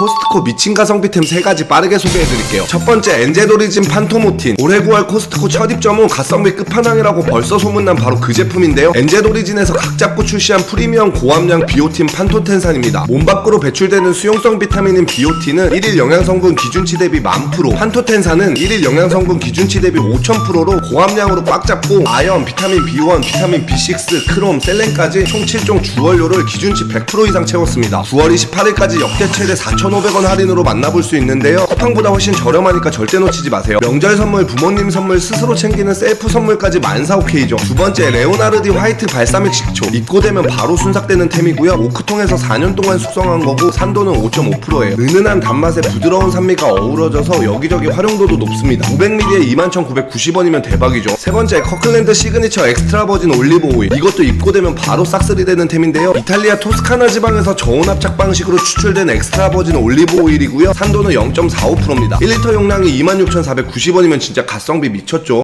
코스트코 미친 가성비템 3가지 빠르게 소개해드릴게요. 첫 번째 엔제도리진 판토모틴 올해 9월 코스트코 첫 입점 후 가성비 끝판왕이라고 벌써 소문난 바로 그 제품인데요. 엔제도리진에서 각 잡고 출시한 프리미엄 고함량 비오틴 판토텐산입니다. 몸 밖으로 배출되는 수용성 비타민인 비오틴은 1일 영양성분 기준치 대비 1000%, 판토텐산은 1일 영양성분 기준치 대비 5000%로 고함량으로 꽉 잡고 아연, 비타민 B1, 비타민 B6, 크롬, 셀렌까지 총 7종 주원료를 기준치 100% 이상 채웠습니다. 9월 28일까지 역대 최대 4,500원 할인으로 만나볼 수 있는데요. 쿠팡보다 훨씬 저렴하니까 절대 놓치지 마세요. 명절 선물, 부모님 선물, 스스로 챙기는 셀프 선물까지 만사 오케이죠. 두 번째 레오나르디 화이트 발사믹 식초. 입고 되면 바로 순삭되는 템이고요. 오크통에서 4년 동안 숙성한 거고 산도는 5.5%예요. 은은한 단맛에 부드러운 산미가 어우러져서 여기저기 활용도도 높습니다. 500ml에 21,990원이면 대박이죠. 세 번째 커클랜드 시그니처 엑스트라 버진 올리브 오일. 이것도 입고 되면 바로 싹쓸이 되는 템인데요. 이탈리아 토스카나 지방에서 저온 압착 방식으로 추출된 엑스트라 버진 올리브 오일이고요. 산도는 0.45%입니다. 1리터 용량이 26,490원이면 진짜 가성비 미쳤죠.